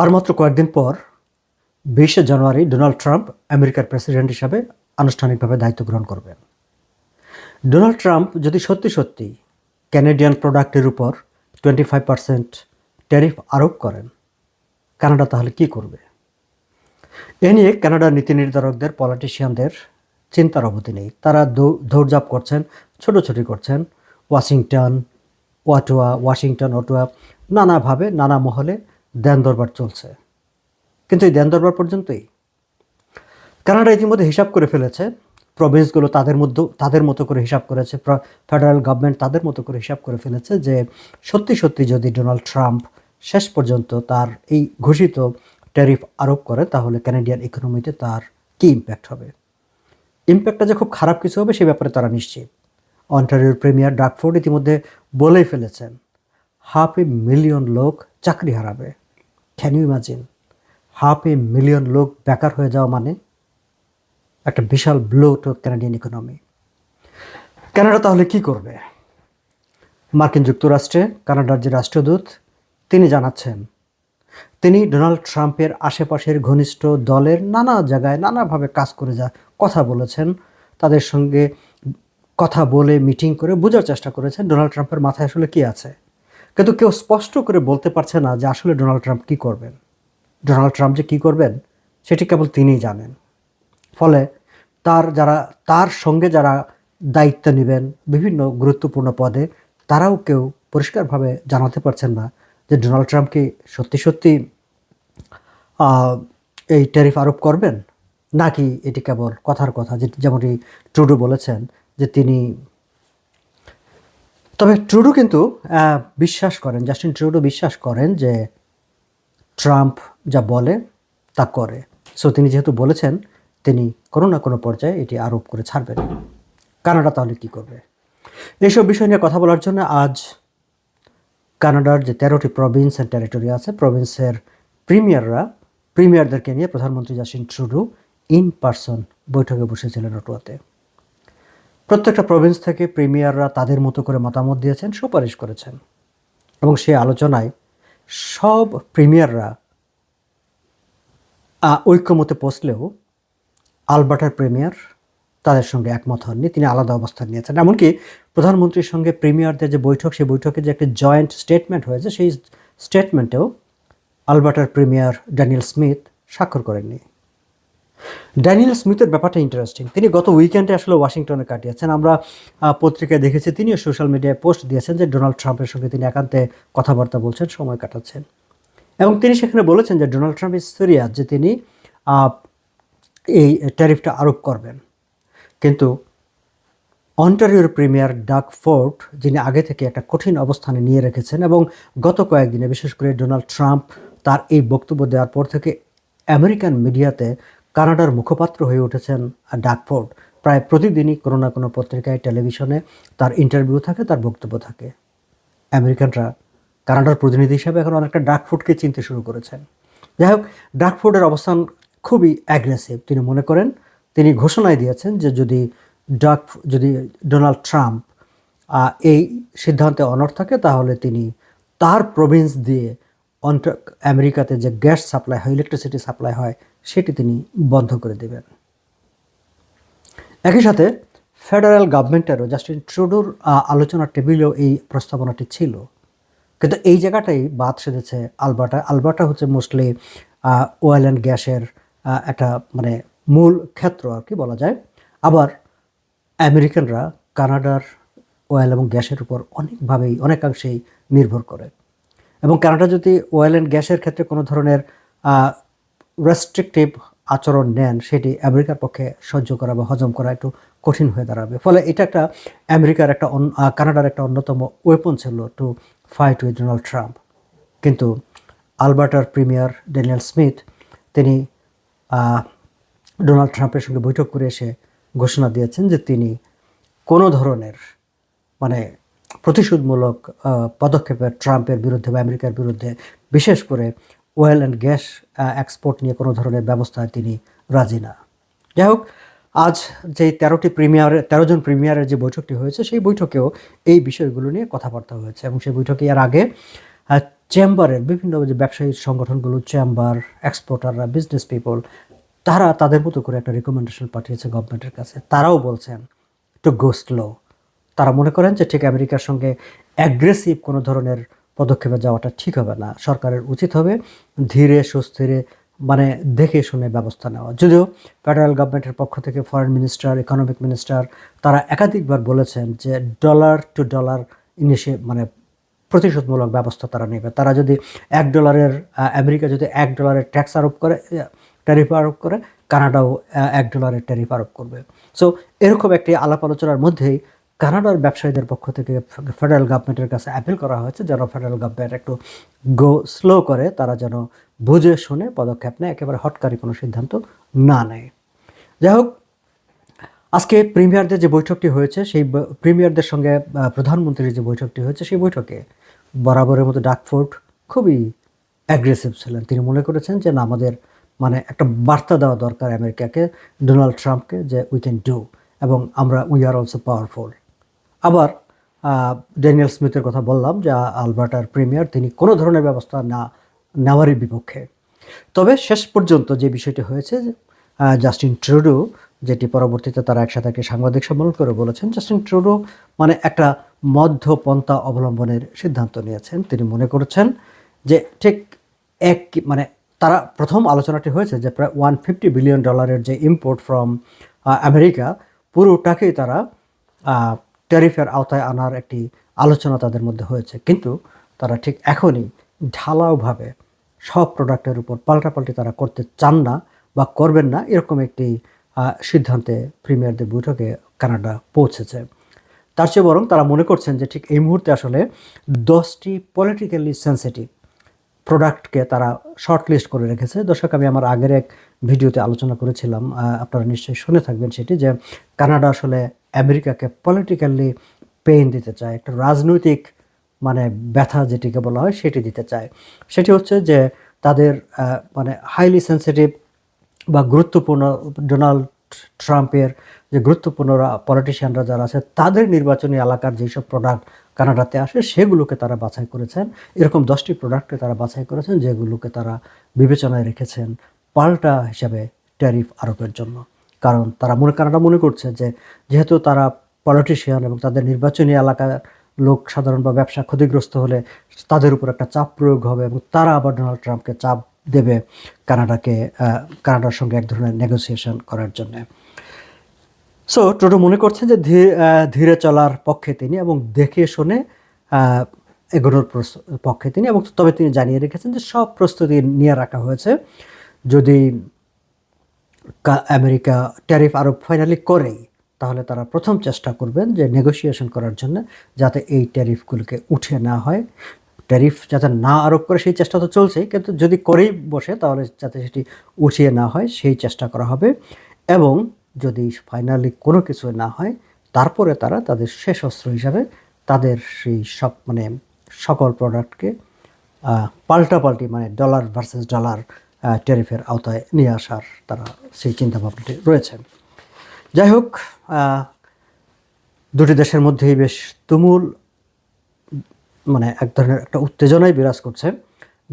আর মাত্র কয়েকদিন পর বিশে জানুয়ারি ডোনাল্ড ট্রাম্প আমেরিকার প্রেসিডেন্ট হিসাবে আনুষ্ঠানিকভাবে দায়িত্ব গ্রহণ করবেন। ডোনাল্ড ট্রাম্প যদি সত্যি সত্যি ক্যানাডিয়ান প্রোডাক্টের উপর টোয়েন্টি ফাইভ পার্সেন্ট ট্যারিফ আরোপ করেন, কানাডা তাহলে কি করবে? এ নিয়ে কানাডার নীতি নির্ধারকদের পলিটিশিয়ানদের চিন্তার অবধি নেই। তারা দৌড়ঝাঁপ করছেন, ছোটোছুটি করছেন। ওয়াশিংটন, ওয়াটোয়া, ওয়াশিংটন অটোয়া নানাভাবে, নানা মহলে দেন দরবার চলছে। কিন্তু এই দেন দরবার পর্যন্তই? কানাডা ইতিমধ্যে হিসাব করে ফেলেছে প্রভিন্সগুলো তাদের মধ্যে তাদের মতো করে হিসাব করেছে ফেডারেল গভর্নমেন্ট তাদের মতো করে হিসাব করে ফেলেছে যে সত্যি সত্যি যদি ডোনাল্ড ট্রাম্প শেষ পর্যন্ত তার এই ঘোষিত ট্যারিফ আরোপ করে, তাহলে ক্যানাডিয়ান ইকোনমিতে তার কী ইম্প্যাক্ট হবে? ইম্প্যাক্টটা যে খুব খারাপ কিছু হবে সে ব্যাপারে তারা নিশ্চিত। অন্টারিওর প্রিমিয়ার ডাকফোর্ড ইতিমধ্যে বলেই ফেলেছেন, হাফ এ মিলিয়ন লোক চাকরি হারাবে। Can you imagine half a million লোক বেকার হয়ে যাওয়া মানে একটা বিশাল blow to Canadian economy Canada তাহলে কি করবে? মার্কিন যুক্তরাষ্ট্রে কানাডার যে রাষ্ট্রদূত, তিনি জানাচ্ছেন, তিনি ডোনাল্ড ট্রাম্পের আশেপাশের ঘনিষ্ঠ দলের নানা জায়গায় নানাভাবে কাজ করে যা কথা বলেছেন, তাদের সঙ্গে কথা বলে, মিটিং করে বোঝার চেষ্টা করেছেন। ডোনাল্ড ট্রাম্পের মাথায় আসলে কি আছে? কিন্তু কেউ স্পষ্ট করে বলতে পারছে না যে আসলে ডোনাল্ড ট্রাম্প কী করবেন। ডোনাল্ড ট্রাম্প যে কী করবেন, সেটি কেবল তিনিই জানেন। ফলে তার যারা, তার সঙ্গে যারা দায়িত্ব নেবেন বিভিন্ন গুরুত্বপূর্ণ পদে, তারাও কেউ পরিষ্কারভাবে জানাতে পারছেন না যে ডোনাল্ড ট্রাম্প কি সত্যি সত্যি এই ট্যারিফ আরোপ করবেন? নাকি এটি কেবল কথার কথা, যে, যেমনটি ট্রুডো বলেছেন যে তিনি তবে ট্রুডো কিন্তু বিশ্বাস করেন, জাস্টিন ট্রুডো বিশ্বাস করেন যে ট্রাম্প যা বলে তা করে। সো তিনি যেহেতু বলেছেন, তিনি কোনো না কোনো পর্যায়ে এটি আরোপ করে ছাড়বেন। কানাডা তাহলে কি করবে? এইসব বিষয় নিয়ে কথা বলার জন্য আজ কানাডার যে তেরোটি প্রভিন্স অ্যান্ড টেরিটরি আছে প্রভিন্সের প্রিমিয়াররা প্রিমিয়ারদেরকে নিয়ে প্রধানমন্ত্রী জাসিন ট্রুডু ইন পার্সন বৈঠকে বসেছিলেন অটোয়াতে প্রত্যেকটা প্রভিন্স থেকে প্রিমিয়াররা তাদের মতো করে মতামত দিয়েছেন, সুপারিশ করেছেন। এবং সেই আলোচনায় সব প্রিমিয়াররা ঐক্যমতে পৌঁছলেও আলবার্টার প্রিমিয়ার তাদের সঙ্গে একমত হননি, তিনি আলাদা অবস্থান নিয়েছেন। এমনকি প্রধানমন্ত্রীর সঙ্গে প্রিমিয়ারদের যে বৈঠক, সেই বৈঠকে যে একটি জয়েন্ট স্টেটমেন্ট হয়েছে, সেই স্টেটমেন্টেও আলবার্টার প্রিমিয়ার ড্যানিয়েল স্মিথ স্বাক্ষর করেননি। ড্যানিয়েল স্মিথের ব্যাপারটা ইন্টারেস্টিং তিনি গত উইকেন্ডে আসলে ওয়াশিংটনে কাটিয়েছেন। আমরা পত্রিকায় দেখেছি, তিনিও সোশ্যাল মিডিয়ায় পোস্ট দিয়েছেন যে ডোনাল্ড ট্রাম্পের সঙ্গে তিনি একান্তে কথাবার্তা বলছেন, সময় কাটাচ্ছেন। এবং তিনি সেখানে বলেছেন যে ডোনাল্ড ট্রাম্প ইজ সিরিয়াস যে তিনি এই ট্যারিফটা আরোপ করবেন। কিন্তু অন্টারিওর প্রিমিয়ার ডাক ফোর্ট যিনি আগে থেকে একটা কঠিন অবস্থানে নিয়ে রেখেছেন এবং গত কয়েকদিনে বিশেষ করে ডোনাল্ড ট্রাম্প তার এই বক্তব্য দেওয়ার পর থেকে আমেরিকান মিডিয়াতে কানাডার মুখপাত্র হয়ে উঠেছেন ডাক ফোর্ট প্রায় প্রতিদিনই কোনো না কোনো পত্রিকায়, টেলিভিশনে তার ইন্টারভিউ থাকে, তার বক্তব্য থাকে। আমেরিকানরা কানাডার প্রতিনিধি হিসাবে এখন অনেকটা ডাকফুডকে চিনতে শুরু করেছেন। যাই হোক ডাকফুডের অবস্থান খুবই অ্যাগ্রেসিভ তিনি মনে করেন, তিনি ঘোষণায় দিয়েছেন যে যদি ডাক, যদি ডোনাল্ড ট্রাম্প এই সিদ্ধান্তে অনর থাকে, তাহলে তিনি তার প্রভিন্স দিয়ে অন্ত আমেরিকাতে যে গ্যাস সাপ্লাই হয় ইলেকট্রিসিটি সাপ্লাই হয় সেটি তিনি বন্ধ করে দেবেন। একই সাথে ফেডারেল গভর্নমেন্টেরও জাস্টিন ট্রুডোর আলোচনার টেবিলেও এই প্রস্তাবনাটি ছিল। কিন্তু এই জায়গাটাই বাদ সেধেছে আলবার্টা। আলবার্টা হচ্ছে মোস্টলি অয়েল অ্যান্ড গ্যাসের একটা মানে মূল ক্ষেত্র আর কি বলা যায়। আবার আমেরিকানরা কানাডার অয়েল এবং গ্যাসের উপর অনেকভাবেই, অনেকাংশেই নির্ভর করে। এবং কানাডা যদি অয়েল অ্যান্ড গ্যাসের ক্ষেত্রে কোনো ধরনের রেস্ট্রিকটিভ আচরণ নেন সেটি আমেরিকার পক্ষে সহ্য করা বা হজম করা একটু কঠিন হয়ে দাঁড়াবে। ফলে এটা একটা আমেরিকার একটা কানাডার একটা অন্যতম ওয়েপন ছিল to fight with Donald Trump কিন্তু আলবার্টার প্রিমিয়ার ড্যানিয়েল স্মিথ তিনি ডোনাল্ড ট্রাম্পের সঙ্গে বৈঠক করে এসে ঘোষণা দিয়েছেন যে তিনি কোনো ধরনের মানে প্রতিশোধমূলক আহ, পদক্ষেপের ট্রাম্পের বিরুদ্ধে বা আমেরিকার বিরুদ্ধে বিশেষ করে অয়েল অ্যান্ড গ্যাস এক্সপোর্ট নিয়ে কোনো ধরনের ব্যবস্থায় তিনি রাজি না। যাই হোক, আজ যে তেরোটি প্রিমিয়ার, তেরো জন প্রিমিয়ারের যে বৈঠকটি হয়েছে, সেই বৈঠকেও এই বিষয়গুলো নিয়ে কথাবার্তা হয়েছে এবং সেই বৈঠকে এর আগে চেম্বারের বিভিন্ন যে ব্যবসায়ী সংগঠনগুলো, চেম্বার এক্সপোর্টাররা বিজনেস পিপল তারা তাদের মতো করে একটা রেকমেন্ডেশন পাঠিয়েছে গভর্নমেন্টের কাছে। তারাও বলছেন টু গো স্লো তারা মনে করেন যে ঠিক আমেরিকার সঙ্গে অ্যাগ্রেসিভ কোনো ধরনের পদক্ষেপে যাওয়াটা ঠিক হবে না। সরকারের উচিত হবে ধীরে, সুস্থিরে মানে দেখে শুনে ব্যবস্থা নেওয়া। যদিও ফেডারেল গভর্নমেন্টের পক্ষ থেকে ফরেন মিনিস্টার ইকোনমিক মিনিস্টার তারা একাধিকবার বলেছেন যে ডলার টু ডলার ইনিশে মানে প্রতিশোধমূলক ব্যবস্থা তারা নেবে। তারা যদি এক ডলারের আমেরিকা যদি এক ডলারের ট্যাক্স আরোপ করে ট্যারিফ আরোপ করে, কানাডাও এক ডলারের ট্যারিফ আরোপ করবে। সো এরকম একটি আলাপ আলোচনার মধ্যেই কানাডার ব্যবসায়ীদের পক্ষ থেকে ফেডারেল গভর্নমেন্টের কাছে অ্যাপিল করা হয়েছে যেন ফেডারেল গভর্নমেন্ট একটু গো স্লো করে, তারা যেন বুঝে শুনে, পদক্ষেপ নেয়, একেবারে হটকারী কোনো সিদ্ধান্ত না নেয়। যাই হোক, আজকে প্রিমিয়ারদের যে বৈঠকটি হয়েছে, সেই প্রিমিয়ারদের সঙ্গে প্রধানমন্ত্রীর যে বৈঠকটি হয়েছে, সেই বৈঠকে বরাবরের মতো ডাকফোর্ট খুবই অ্যাগ্রেসিভ ছিলেন। তিনি মনে করেছেন যে, না, আমাদের মানে একটা বার্তা দেওয়া দরকার আমেরিকাকে, ডোনাল্ড ট্রাম্পকে, যে উই ক্যান ডু এবং আমরা উই আর অলসো পাওয়ারফুল আবার ড্যানিয়েল স্মিথের কথা বললাম যে আলবার্টার প্রিমিয়ার, তিনি কোনো ধরনের ব্যবস্থা না নেওয়ারই বিপক্ষে। তবে শেষ পর্যন্ত যে বিষয়টি হয়েছে জাস্টিন ট্রুডো, যেটি পরবর্তীতে তারা একসাথে একটি সাংবাদিক সম্মেলন করে বলেছেন, জাস্টিন ট্রুডো মানে একটা মধ্যপন্থা অবলম্বনের সিদ্ধান্ত নিয়েছেন। তিনি মনে করেছেন যে ঠিক এক মানে তারা প্রথম আলোচনাটি হয়েছে যে প্রায় ওয়ান ফিফটি বিলিয়ন ডলারের যে ইম্পোর্ট ফ্রম আমেরিকা, পুরোটাকেই তারা ট্যারিফের আওতায় আনার একটি আলোচনা তাদের মধ্যে হয়েছে। কিন্তু তারা ঠিক এখনই ঢালাওভাবে সব প্রোডাক্টের উপর পাল্টাপাল্টি তারা করতে চান না বা করবেন না এরকম একটি সিদ্ধান্তে প্রিমিয়ারদের বৈঠকে কানাডা পৌঁছেছে। তার চেয়ে বরং তারা মনে করছেন যে ঠিক এই মুহূর্তে আসলে দশটি পলিটিক্যালি সেন্সিটিভ প্রোডাক্টকে তারা শর্ট লিস্ট করে রেখেছে। দর্শক, আমি আমার আগের এক ভিডিওতে আলোচনা করেছিলাম আপনারা নিশ্চয়ই শুনে থাকবেন সেটি যে কানাডা আসলে আমেরিকাকে পলিটিক্যালি পেইন দিতে চায়, একটা রাজনৈতিক মানে ব্যথা যেটিকে বলা হয় সেটি দিতে চায়। সেটি হচ্ছে যে তাদের মানে হাইলি সেন্সিটিভ বা গুরুত্বপূর্ণ ডোনাল্ড ট্রাম্পের যে গুরুত্বপূর্ণ পলিটিশিয়ানরা যারা আছে, তাদের নির্বাচনী এলাকার যেসব প্রোডাক্ট কানাডাতে আসে, সেগুলোকে তারা বাছাই করেছেন। এরকম দশটি প্রোডাক্টকে তারা বাছাই করেছেন, যেগুলোকে তারা বিবেচনায় রেখেছেন পাল্টা হিসাবে ট্যারিফ আরোপের জন্য। কারণ তারা মনে কানাডা মনে করছে যে যেহেতু তারা পলিটিশিয়ান এবং তাদের নির্বাচনী এলাকার লোক সাধারণ বা ব্যবসা ক্ষতিগ্রস্ত হলে তাদের উপর একটা চাপ প্রয়োগ হবে এবং তারা আবার ডোনাল্ড ট্রাম্পকে চাপ দেবে কানাডাকে কানাডার সঙ্গে এক ধরনের নেগোসিয়েশন করার জন্য। সো টোটো মনে করছেন যে ধীরে চলার পক্ষে তিনি এবং দেখে শুনে এগোনোর পক্ষে তিনি এবং তবে তিনি জানিয়ে রেখেছেন যে সব প্রস্তুতি নিয়ে রাখা হয়েছে। যদি আমেরিকা ট্যারিফ আরোপ ফাইনালি করেই, তাহলে তারা প্রথম চেষ্টা করবেন যে নেগোসিয়েশন করার জন্য যাতে এই ট্যারিফগুলোকে উঠে না হয়। ট্যারিফ যাতে না আরোপ করে সেই চেষ্টা তো চলছেই, কিন্তু যদি করেই বসে তাহলে যাতে সেটি উঠিয়ে না হয়, সেই চেষ্টা করা হবে। এবং যদি ফাইনালি কোনো কিছু না হয়, তারপরে তারা তাদের শেষ অস্ত্র হিসাবে তাদের সেই সব মানে সকল প্রোডাক্টকে পাল্টাপাল্টি মানে ডলার ভার্সেস ডলার ট্যারিফের আওতায় নিয়ে আসার তারা সেই চিন্তাভাবনাটি রয়েছে। যাই হোক দুটি দেশের মধ্যেই বেশ তুমুল মানে এক ধরনের একটা উত্তেজনাই বিরাজ করছে।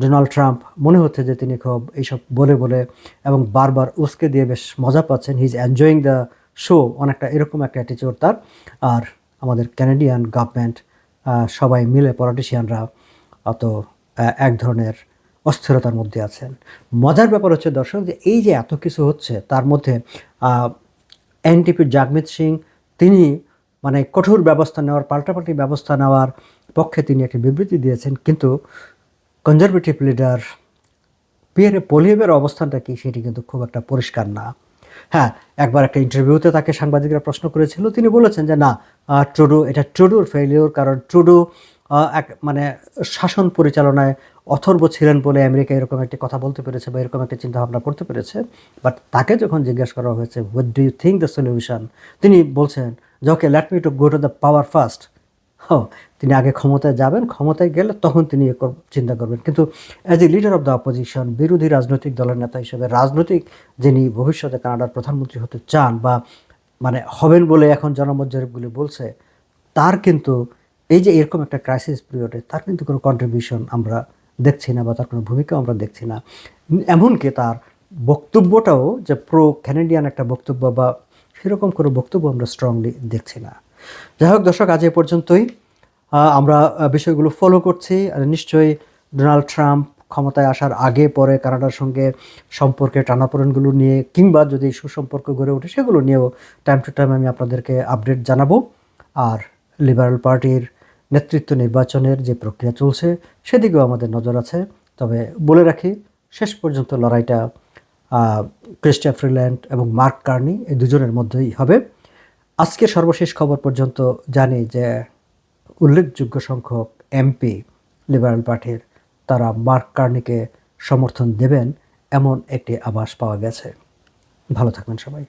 ডোনাল্ড ট্রাম্প মনে হচ্ছে যে তিনি খুব এইসব বলে বলে এবং বারবার উস্কে দিয়ে বেশ মজা পাচ্ছেন। He is enjoying the show অনেকটা এরকম একটা অ্যাটিচিউড তার। আর আমাদের ক্যানাডিয়ান গভর্নমেন্ট সবাই মিলে পলিটিশিয়ানরা অত এক ধরনের অস্থিরতার মধ্যে আছেন। মজার ব্যাপার হচ্ছে দর্শক, যে এই যে এত কিছু হচ্ছে, তার মধ্যে এনটিপি জাগমিত সিং, তিনি মানে কঠোর ব্যবস্থা নেওয়ার, পাল্টাপাল্টি ব্যবস্থা নেওয়ার পক্ষে তিনি একটি বিবৃতি দিয়েছেন। কিন্তু কনজারভেটিভ লিডার পিয়ারে পোলিয়েভের অবস্থানটা কি সেটি কিন্তু খুব একটা পরিষ্কার না। হ্যাঁ একবার একটা ইন্টারভিউতে তাকে সাংবাদিকরা প্রশ্ন করেছিল। তিনি বলেছেন যে, না ট্রুডো, এটা ট্রুডোর ফেলিওর কারণ ট্রুডো এক মানে শাসন পরিচালনায় অথর্ব ছিলেন বলে আমেরিকা এরকম একটি কথা বলতে পেরেছে বা এরকম একটি চিন্তাভাবনা করতে পেরেছে। বাট তাকে যখন জিজ্ঞেস করা হয়েছে what do you think the solution তিনি বলছেন, যে okay let me to go to the power first হ, তিনি আগে ক্ষমতায় যাবেন, ক্ষমতায় গেলে তখন তিনি চিন্তা করবেন। কিন্তু as a leader of the opposition বিরোধী রাজনৈতিক দলের নেতা হিসেবে রাজনৈতিক যিনি ভবিষ্যতে কানাডার প্রধানমন্ত্রী হতে চান বা মানে হবেন বলে এখন জনমত জরিপগুলি বলছে, তার কিন্তু এই যে এরকম একটা ক্রাইসিস পিরিয়ডে তার কিন্তু কোনো কন্ট্রিবিউশন আমরা দেখছি না বা তার কোনো ভূমিকা আমরা দেখছি না। এমনকি তার বক্তব্যটাও যে প্রো ক্যানেডিয়ান একটা বক্তব্য বা সেরকম কোনো বক্তব্য আমরা স্ট্রংলি দেখছি না। যাই হোক দর্শক, আজ এ পর্যন্তই। আমরা বিষয়গুলো ফলো করছি। আর নিশ্চয়ই ডোনাল্ড ট্রাম্প ক্ষমতায় আসার আগে, পরে কানাডার সঙ্গে সম্পর্কে টানাপোড়েনগুলো নিয়ে, কিংবা যদি সুসম্পর্ক গড়ে ওঠে, সেগুলো নিয়েও টাইম টু টাইম আমি আপনাদেরকে আপডেট জানাব। আর লিবারেল পার্টির নেতৃত্ব নির্বাচনের যে প্রক্রিয়া চলছে, সেদিকেও আমাদের নজর আছে। তবে বলে রাখি, শেষ পর্যন্ত লড়াইটা ক্রিস্টিয়া ফ্রিল্যান্ড এবং মার্ক কার্নি এই দুজনের মধ্যেই হবে। আজকে সর্বশেষ খবর পর্যন্ত জানি যে উল্লেখযোগ্য সংখ্যক এমপি, লিবারেল পার্টির, তারা মার্ক কার্নিকে সমর্থন দেবেন, এমন একটি আভাস পাওয়া গেছে। ভালো থাকবেন সবাই।